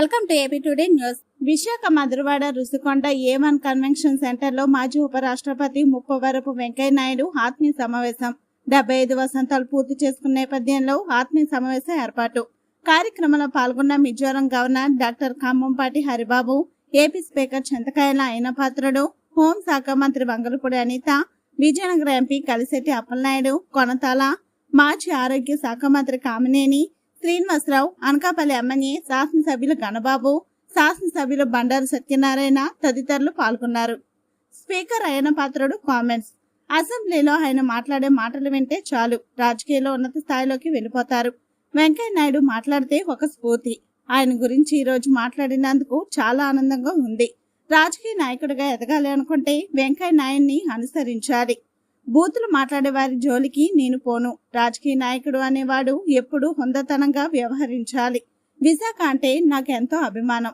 Welcome to AP today news. Visakha Madhurawada Rushikonda A one convention సెంటర్లో మాజీ ఉపరాష్ట్రపతి ముప్పవరపు వెంకయ్య నాయుడు ఆత్మీయ సమావేశం. డెబ్బై ఐదు వసంతాలు పూర్తి చేసుకున్న నేపథ్యంలో ఆత్మీయ సమావేశం ఏర్పాటు. కార్యక్రమంలో పాల్గొన్న Mizoram governor doctor Khambhampati Haribabu AP speaker Chintakayala Ayyannapatrudu హోంశాఖ మంత్రి వంగలపూడి అనిత విజయనగరం ఎంపీ కలిశెట్టి అప్పలనాయుడు కొనతాల మాజీ ఆరోగ్య శాఖ మంత్రి కామినేని శ్రీనివాసరావు అనకాపల్లి ఎమ్మెల్యే శాసనసభ్యులు గణబాబు శాసనసభ్యులు బండారు సత్యనారాయణ తదితరులు పాల్గొన్నారు. Speaker Ayyanna Patrudu comments. అసెంబ్లీలో ఆయన మాట్లాడే మాటలు వింటే చాలు. రాజకీయాల్లో ఉన్నత స్థాయిలోకి వెళ్ళిపోతారు. వెంకయ్య నాయుడు మాట్లాడితే ఒక స్ఫూర్తి. ఆయన గురించి ఈరోజు రోజు మాట్లాడినందుకు చాలా ఆనందంగా ఉంది. రాజకీయ నాయకుడిగా ఎదగాలి అనుకుంటే వెంకయ్య నాయుడిని అనుసరించాలి. బూతులు మాట్లాడే వారి జోలికి నేను పోను. రాజకీయ నాయకుడు అనేవాడు ఎప్పుడూ హుందతనంగా వ్యవహరించాలి. విశాఖ అంటే నాకెంతో అభిమానం.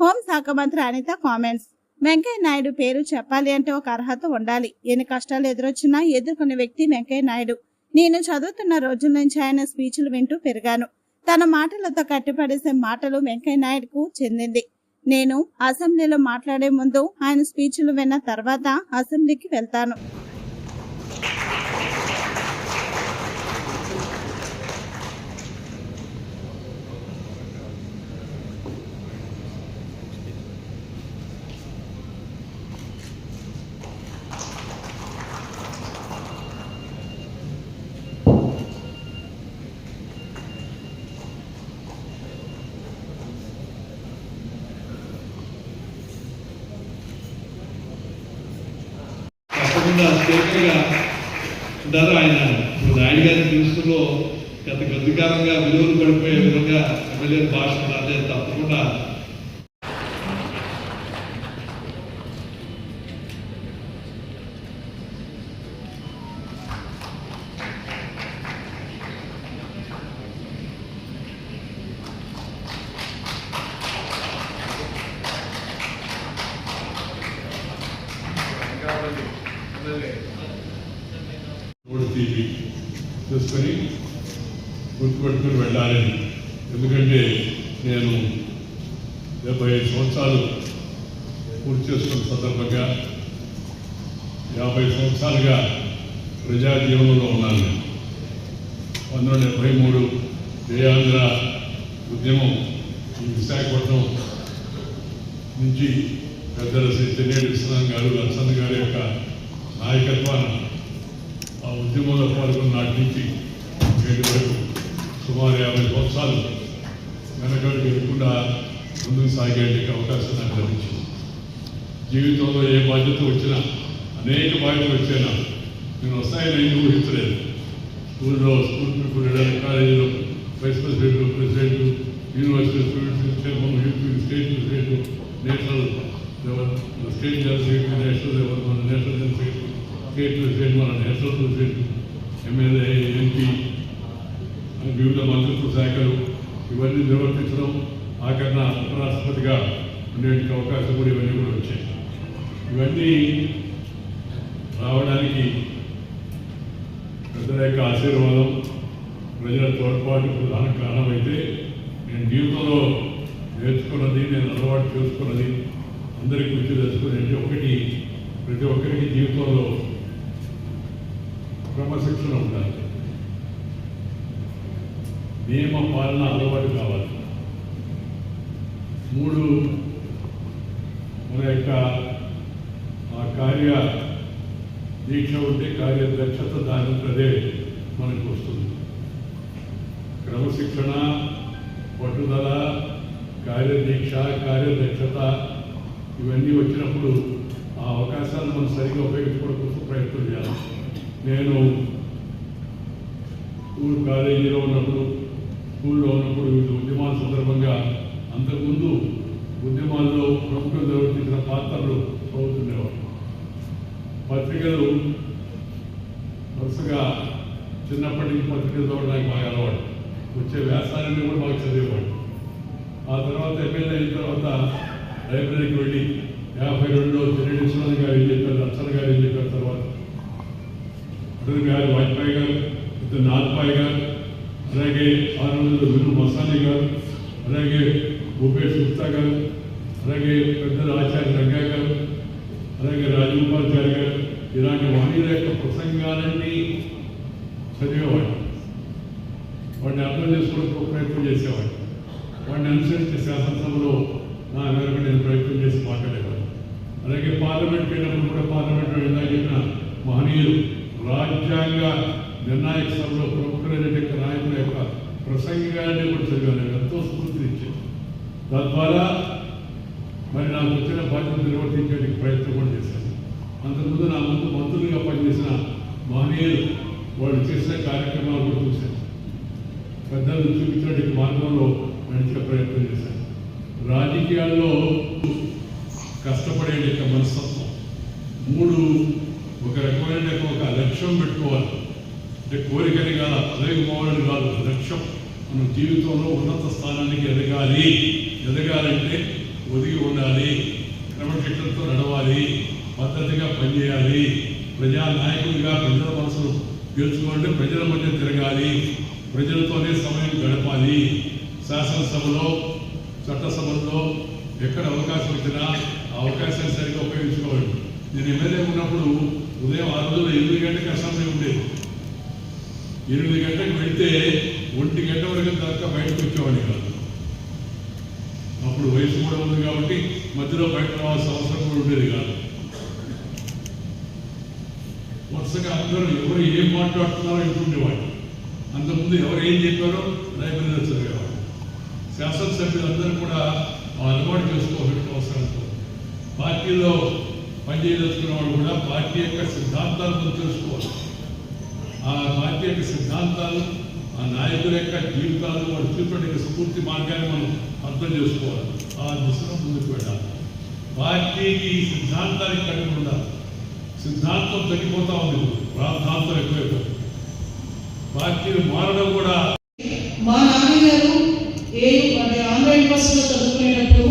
హోంశాఖ మంత్రి అనిత కామెంట్స్. వెంకయ్య నాయుడు పేరు చెప్పాలి అంటే ఒక అర్హత ఉండాలి. ఎన్ని కష్టాలు ఎదురొచ్చినా ఎదుర్కొనే వ్యక్తి వెంకయ్య నాయుడు. నేను చదువుతున్న రోజుల నుంచి ఆయన స్పీచ్లు వింటూ పెరిగాను. తన మాటలతో కట్టిపడేసే మాటలు వెంకయ్య నాయుడుకు చెందింది. నేను అసెంబ్లీలో మాట్లాడే ముందు ఆయన స్పీచ్లు విన్న తర్వాత అసెంబ్లీకి వెళ్తాను. కాకుండా స్పీకర్గా ఉంటారు ఆయన ఇప్పుడు నాయుడు గారి న్యూస్లో గత కొద్ది కాలంగా విలువలు పడిపోయే విధంగా ఎమ్మెల్యే భాష అదే తప్పకుండా గుర్తుపెట్టుకుని వెళ్ళాలని ఎందుకంటే నేను డెబ్బై ఐదు సంవత్సరాలు పూర్తి చేసుకున్న సందర్భంగా యాభై సంవత్సరాలుగా ప్రజా జీవనంలో ఉన్నాను పంతొమ్మిది వందల డెబ్బై మూడు జయాంధ్ర ఉద్యమం ఈ విశాఖపట్నం నుంచి పెద్దల శ్రీ విశ్వనాథ్ గారు లక్ష్మణ్ గారి యొక్క నాయకత్వాన్ని ఆ ఉద్యమంలో పాల్గొన్న నాటి నుంచి నేటి వరకు సుమారు యాభై సంవత్సరాలు వెనకడు వెళ్లకుండా ముందుకు సాగేందుకు అవకాశం నాకు లభించింది జీవితంలో ఏ బాధ్యత వచ్చినా అనేక బాధ్యతలు వచ్చాయినా నేను వస్తాయని నేను ఊహించలేదు స్కూల్లో స్కూల్ పీపుల్ కాలేజీలో vice president president university students chairman state president national level state level national level మన నేషనల్ లెవెల్ స్టేట్ ప్రెసిడెంట్ మన నేషనల్ ప్రెసిడెంట్ ఎమ్మెల్యే ఎంపీ అని వివిధ మంత్రిత్వ శాఖలు ఇవన్నీ నిర్వర్తించడం ఆఖరణ ఉపరాష్ట్రపతిగా ఉండేటువంటి అవకాశం కూడా ఇవన్నీ కూడా వచ్చాయి. ఇవన్నీ రావడానికి పెద్దల యొక్క ఆశీర్వాదం ప్రజల తోడ్పాటు ప్రధాన కారణమైతే నేను జీవితంలో నేర్చుకున్నది నేను అలవాటు చేసుకున్నది అందరికీ గుర్తు తెలుసుకునేది ఒకటి ప్రతి ఒక్కరికి జీవితంలో క్రమశిక్షణ ఉండాలి. నియమ పాలన అలవాటు కావాలి. మూడు మన యొక్క ఆ కార్య దీక్ష ఉంటే కార్యదక్షత దాని అదే మనకు వస్తుంది. క్రమశిక్షణ పట్టుదల కార్యదీక్ష కార్యదక్షత ఇవన్నీ వచ్చినప్పుడు ఆ అవకాశాలను మనం సరిగ్గా ఉపయోగించుకోవడం కోసం ప్రయత్నం చేయాలి. నేను స్కూల్ కాలేజీలో ఉన్నప్పుడు స్కూల్లో ఉన్నప్పుడు వివిధ ఉద్యమాల సందర్భంగా అంతకుముందు ఉద్యమాల్లో ప్రభుత్వం నిర్వర్తించిన పాత్రలు పోతుండేవారు పత్రికలు వరుసగా చిన్నప్పటి నుంచి పత్రికలు చదవడానికి బాగా అలవాటు. వచ్చే వ్యాసాలన్నీ కూడా బాగా చదివేవాడు ఆ తర్వాత ఎమ్మెల్యే అయిన తర్వాత లైబ్రరీకి వెళ్ళి యాభై రెండులో జనరేషన్ గారు ఏం చెప్పారు అర్చన గారు ఏం చెప్పారు తర్వాత. అటల్ గారు వాజ్పేయి గారు ఇద్దరు నాథపాయ్ గారు అలాగే ఆరు వందల విను మసాని గారు అలాగే భూపేష్ గుప్తా గారు అలాగే పెద్దలు ఆచార్య రంగా గారు అలాగే రాజగోపాల్చారి గారు ఇలాంటి మహనీయుల యొక్క ప్రసంగాలన్నీ చదివేవాడు వాడిని అర్థం చేసుకోవడానికి ప్రయత్నం చేసేవాడు వాడిని అనుసరించి శాసనసభలో నా మేరకు నేను ప్రయత్నం చేసి మాట్లాడేవాడు. అలాగే పార్లమెంట్ వెళ్ళినప్పుడు కూడా పార్లమెంట్లో ఇందాక చెప్పిన మహనీయులు రాజ్యాంగ నిర్ణాయక సభలో ప్రముఖులైన యొక్క నాయకుల యొక్క ప్రసంగాన్ని కూడా చదివాను. ఎంతో స్ఫూర్తినిచ్చాను. తద్వారా మరి నాకు వచ్చిన బాధ్యత నిర్వర్తించడానికి ప్రయత్నం కూడా చేశాను. అంతకుముందు నా ముందు మంత్రులుగా పనిచేసిన మహనీయులు వాళ్ళు చేసిన కార్యక్రమాలు కూడా చూశాను. పెద్దలు చూపించడానికి మార్గంలో నడిచే ప్రయత్నం చేశాను. రాజకీయాల్లో కష్టపడే యొక్క మనస్తత్వం. మూడు ఒక రకమైన ఒక లక్ష్యం పెట్టుకోవాలి. అంటే కోరికని కాదు అదగపోవాలని కాదు లక్ష్యం మన జీవితంలో ఉన్నత స్థానానికి ఎదగాలి. ఎదగాలంటే ఒదిగి ఉండాలి క్రమశిక్షణతో నడవాలి పద్ధతిగా పనిచేయాలి. ప్రజా నాయకుడిగా ప్రజల మనసును గెలుచుకుంటే ప్రజల మధ్య తిరగాలి ప్రజలతోనే సమయం గడపాలి. శాసనసభలో చట్టసభల్లో ఎక్కడ అవకాశం వచ్చినా ఆ అవకాశాన్ని సరిగ్గా ఉపయోగించుకోవాలి. నేను ఎమ్మెల్యే ఉన్నప్పుడు ఉదయం ఆరు రోజులు ఎనిమిది గంటలకు అసెంబ్లీ ఉండేది. ఎనిమిది గంటలకు వెళితే ఒంటి గంట వరకు దాకా బయటకు వచ్చేవాడిని కాదు. అప్పుడు వయసు కూడా ఉంది కాబట్టి మధ్యలో బయట రావాల్సిన అవసరం కూడా ఉండేది కాదు. వరుసగా అందరూ ఎవరు ఏం మాట్లాడుతున్నారో వింటుండేవాడు అంతకుముందు ఎవరు ఏం చెప్పారో లైబ్రరీ చదివేవాడు శాసనసభ్యులందరూ కూడా అలవాటు చేసుకోవాల్సిన అవసరం పార్టీలో పనిచేయదలుచుకున్న వాళ్ళు కూడా పార్టీ యొక్క సిద్ధాంతాలను తెలుసుకోవాలి. ఆ పార్టీ యొక్క సిద్ధాంతాలు ఆ నాయకుల యొక్క జీవితాలు వాడు చూపే స్ఫూర్తి మార్గాన్ని మనం అర్థం చేసుకోవాలి. ఆ దిశలో ముందుకు వెళ్ళాలి. పార్టీకి సిద్ధాంతానికి కలిగి ఉండాలి సిద్ధాంతం తగ్గిపోతా ఉంది ప్రాంతాంతం ఎక్కువైపోతుంది పార్టీలు మారడం కూడా మా నాన్నగారు ఏ అంటే ఆంధ్ర చదువుకునేటప్పుడు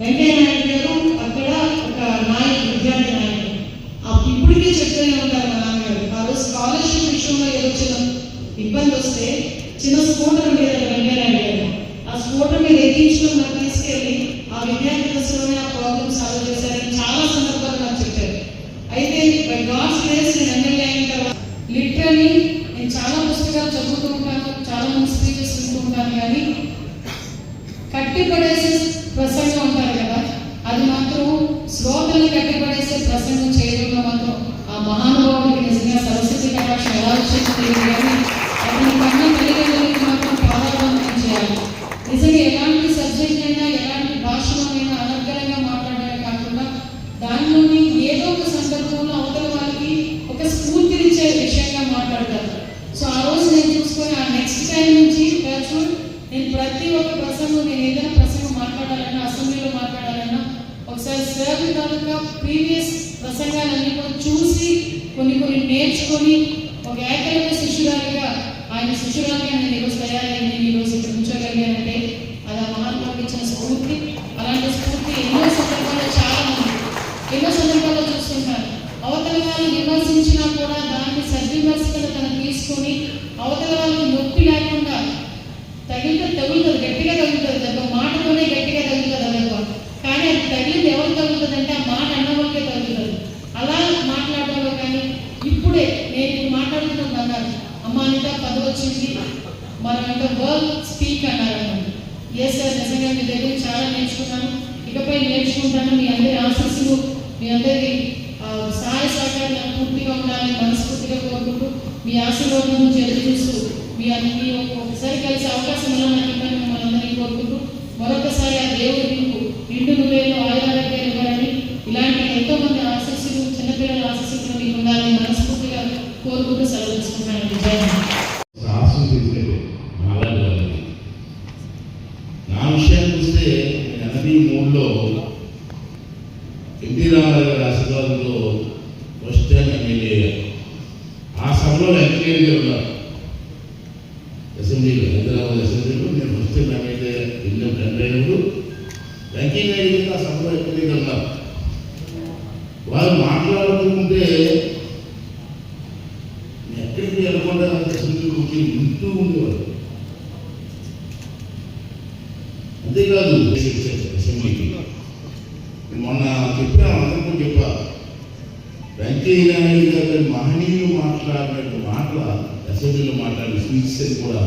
వెంకయ్య నాయుడు గారు అక్కడ ఒక నాయకుడు విద్యార్థి నాయకుడు ఆ ఇప్పటికీ చెప్తూనే ఉంటారు మా నాన్నగారు ఆ రోజు స్కాలర్షిప్ విషయంలో ఏదో చిన్న ఇబ్బంది వస్తే చిన్న స్కూటర్ మీద అక్కడ గారు ఆ స్కూటర్ మీద ఎక్కించుకుని నాకు తీసుకెళ్ళి ఆ విద్యార్థి దశలోనే ఆ ప్రాబ్లమ్ సాల్వ్ చేశారని చాలా సందర్భాలు నాకు చెప్పారు. అయితే బై గాడ్స్ గ్రేస్ నేను ఎమ్మెల్యే అయిన తర్వాత లిటరలీ నేను చాలా పుస్తకాలు చదువుతూ ఉంటాను చాలా మంది స్పీచెస్ వింటూ ఉంటాను కానీ కట్టిపడేసే ప్రసంగం ఉంటారు కదా అది మాత్రం శ్రోతల్ని కట్టిపడేసే ప్రసంగం చేయడంలో మాత్రం ఆ మహానుభావుడికి నిజంగా సరస్వతి కటాక్షం ఎలా వచ్చింది ప్రతి ఒక్క ప్రసంగం నేను ఏదైనా ప్రసంగం మాట్లాడాలన్నా అసెంబ్లీలో మాట్లాడాలన్నా ఒకసారి సార్ తాలూకా ప్రీవియస్ ప్రసంగాలన్నీ కూడా చూసి కొన్ని కొన్ని నేర్చుకొని ఒక ఏకైక శిష్యురాలిగా ఆయన శిష్యురాలిగా నేను ఈరోజు తయారైంది నేను ఈరోజు ఇక్కడ ఉంచగలిగానంటే అది ఆ మహాత్మాకి ఇచ్చిన స్ఫూర్తి అలాంటి స్ఫూర్తి ఎన్నో సందర్భాల్లో చాలా మంది ఎన్నో సందర్భాల్లో చూస్తుంటారు అవతల వాళ్ళు విమర్శించినా కూడా దాన్ని సద్విమర్శగా తను తీసుకొని అవతల వాళ్ళకి నొప్పి లేకుండా తగిలితే తగులుతుంది గట్టిగా తగులుతుంది దెబ్బ మాటతోనే గట్టిగా తగులుతుంది దెబ్బ కానీ అది తగిలింది ఎవరు తగులుతుంది అంటే ఆ మాట అన్న వాళ్ళకే తగులుతుంది అలా మాట్లాడడంలో కానీ ఇప్పుడే నేను ఇప్పుడు అన్నారు. అమ్మ అనిత పదవి వచ్చింది. మరి మనంటే వర్క్ స్పీక్ అన్నారు ఏ సార్ నిజంగా మీ దగ్గర చాలా నేర్చుకున్నాను. ఇకపై నేర్చుకుంటాను. మీ అందరి ఆశస్సులు మీ అందరి సహాయ సహకారాలు పూర్తిగా ఉండాలని మనస్ఫూర్తిగా కోరుకుంటూ మీ ఆశీర్వాదం ఎదురు చూస్తూ మీ అన్ని ఒకసారి కలిసే అవకాశం ఎలా నాకు ఇవ్వని మిమ్మల్ని అందరినీ కోరుకుంటూ మరొకసారి ఆ దేవుడు మీకు నిండు నువ్వేలో ఆయురారోగ్యాలు ఇవ్వాలని ఇలాంటి ఎంతో మంది ఆశస్సులు చిన్నపిల్లల ఆశస్సులు మీకు ఉండాలని కోరుకుంటూ సెలవు తీసుకుంటానండి జై నా విషయానికి వస్తే ఎనభై మూడులో ఎన్టీ రామారావు గారి ఆశీర్వాదంతో ఫస్ట్ టైం ఎమ్మెల్యే అయ్యారు. ఆ సభలో వెంకయ్య ఉన్నారు అసెంబ్లీలో హైదరాబాద్ అసెంబ్లీలో నేను ఫస్ట్ టైం ఎమ్మెల్యే ఎన్నో అయినప్పుడు వెంకయ్య నాయుడు గారు ఆ సభలో ఎమ్మెల్యేగా ఉన్నారు వారు మాట్లాడుకుంటే ఎక్కడికి వెళ్ళకుండా అసెంబ్లీ వింటూ ఉండేవాడు అంతేకాదు అసెంబ్లీకి మొన్న చెప్పిన అందరికీ చెప్పా వెంకయ్య నాయుడు గారి మహనీయులు మాట్లాడిన మాటల అసెంబ్లీలో మాట్లాడిన స్పీచ్ అని కూడా.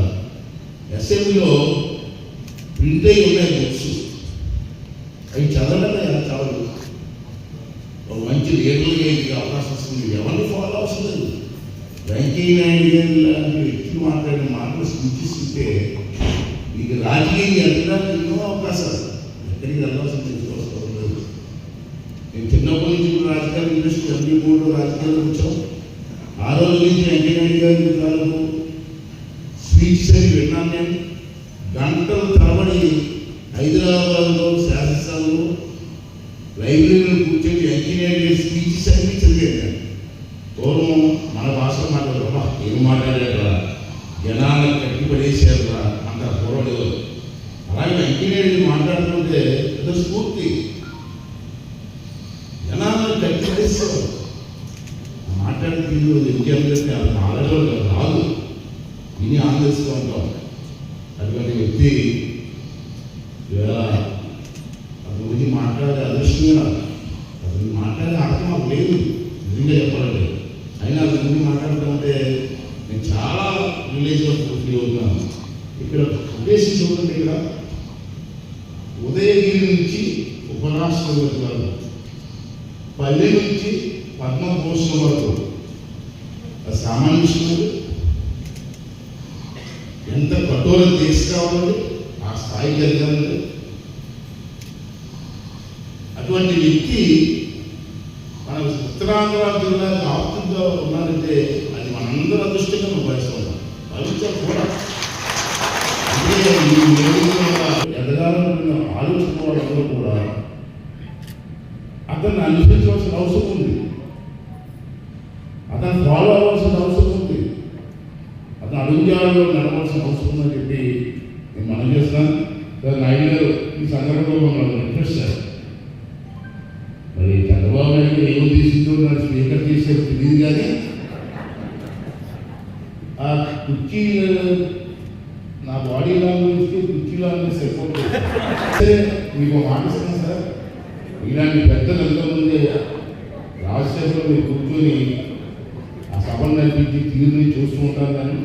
అసెంబ్లీలో ప్రింట్ అయి ఉన్నాయి బుక్స్ అవి చదవడం ఎలా చదవదు ఒక మంచి లీడర్గా అవకాశం వస్తుంది. ఎవరిని ఫాలో అవసరం లేదు. వెంకయ్య నాయుడు గారు లాంటి వ్యక్తులు మాట్లాడిన మాటలు సూచిస్తుంటే మీకు రాజకీయం వెళ్ళడానికి ఎన్నో అవకాశాలు. ఎక్కడికి వెళ్ళాల్సిన తెలుసుకోవడం లేదు. మేము చిన్నప్పటి నుంచి ఇప్పుడు రాజకీయాలు ఇండస్ట్రీ ఎనభై మూడు రాజకీయాలు వచ్చాం ఆ రోజు నుంచి వెంకయ్య నాయుడు గారి తాలూకు స్పీచ్ అని విన్నాను నేను గంటల తరబడి హైదరాబాద్లో శాసనసభలో లైబ్రరీలో కూర్చొని వెంకయ్య నాయుడు గారి స్పీచెస్ అన్ని చదివాను నేను పూర్వం మన భాషలో మాట్లాడరా ఏం మాట్లాడారా జనాలను కట్టిపడేసారా అంత పూర్వలేదు అలాగే వెంకయ్యనాయుడు మాట్లాడుతుంటే ఏదో స్ఫూర్తి జనాలను కట్టిపడేసారు మాట్లాడిన ఇంకేం ఇంకేంటంటే అది మాట్లాడడం రాదు విని ఆనందిస్తూ ఉంటాం. అటువంటి వ్యక్తి అతని గురించి మాట్లాడే అదృష్టంగా అతను మాట్లాడే అర్థం మాకు లేదు. నిజంగా చెప్పాలంటే. అయినా అతని గురించి మాట్లాడటం అంటే నేను చాలా రిలీజ్గా ఫీల్ అవుతున్నాను. ఇక్కడ ఉద్దేశం చూడండి ఇక్కడ. ఉదయగిరి నుంచి ఉపరాష్ట్రపతి గారు పల్లె నుంచి పద్మభూషణం వరకు సామాన్య విషయం ఎంత కఠోరం కావాలండి ఆ స్థాయికి వెళ్ళాలండి అటువంటి వ్యక్తి మన ఉత్తరాంధ్ర జిల్లా ఆప్తంగా ఉన్నారంటే అది మనందరూ అదృష్టంగా మనం భావిస్తున్నాం. భావించాలి కూడా. అంటే ఈ ఎదగాలనుకున్న ఆలోచన వాళ్ళందరూ కూడా అతన్ని అనుసరించవలసిన అవసరం ఉంది. అతను ఫాలో అవ్వాల్సిన అవసరం ఉంది. అతను అడుగుజాలలో నడవలసిన అవసరం ఉందని చెప్పి నేను మనం చేస్తున్నాను సార్ నాయుడు గారు ఈ సందర్భంలో మమ్మల్ని రిక్వెస్ట్ చేస్తారు మరి చంద్రబాబు నాయుడు ఏం తీసిందో నాకు స్పీకర్ చేసేది తెలియదు కానీ ఆ కుర్చీ నా బాడీ లాంగ్వేజ్కి కుర్చీ లాంగ్వేజ్ ఎక్కువ మీకు మానసిక ఇలాంటి పెద్దలు ఎంతోమంది రాజశేఖర్ మీరు కూర్చొని ఆ సభను నడిపించి తీరుని చూస్తూ ఉంటాను కానీ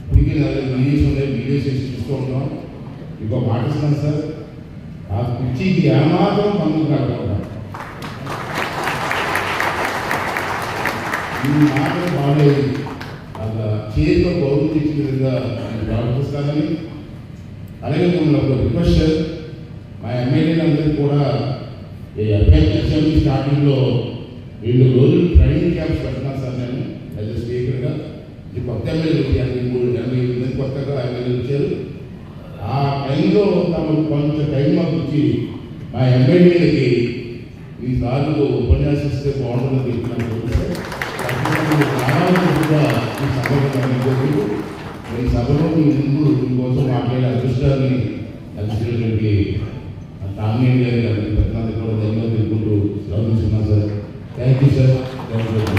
ఇప్పటికీ నా దగ్గర వీడియోస్ ఉన్నాయి. వీడియోస్ వేసి చూస్తూ ఉంటాం. ఇంకో మాట ఇస్తాను సార్. ఆ కుర్చీకి ఏమాత్రం పనులు కాకుండా ఈ మాట బాగలేదు. అలా చేతిలో గౌరవం తెచ్చిన విధంగా నేను ప్రవర్తిస్తానని అలాగే మిమ్మల్ని ఒక రిక్వెస్ట్ సార్ మా ఎమ్మెల్యేలు అందరికీ కూడా ఈ అసెంబ్లీ స్టార్టింగ్లో రెండు రోజులు ట్రైనింగ్ క్యాంప్స్ పెడుతున్నాను సార్ నేను. యాజ్ స్పీకర్గా ఇది కొత్త ఎమ్మెల్యే ఎనభై మూడు ఎనభై ఎనిమిది కొత్తగా ఎమ్మెల్యే వచ్చారు. ఆ టైంలో తమకు కొంచెం టైం మాకు ఇచ్చి మా ఎమ్మెల్యేలకి ఈ సార్లు ఉపన్యాసిస్తే బాగుంటుందని చెప్పినాను ఈ సభలో ఈ సభలో మీ ముందు మీకోసం మాట్లాడే అదృష్టాన్ని అందించినటువంటి తామినేని గారు పెద్దలందరూ కూడా ధన్యవాదాలు తెలుపుకుంటూ సెలవు sir. Thank you sir thank you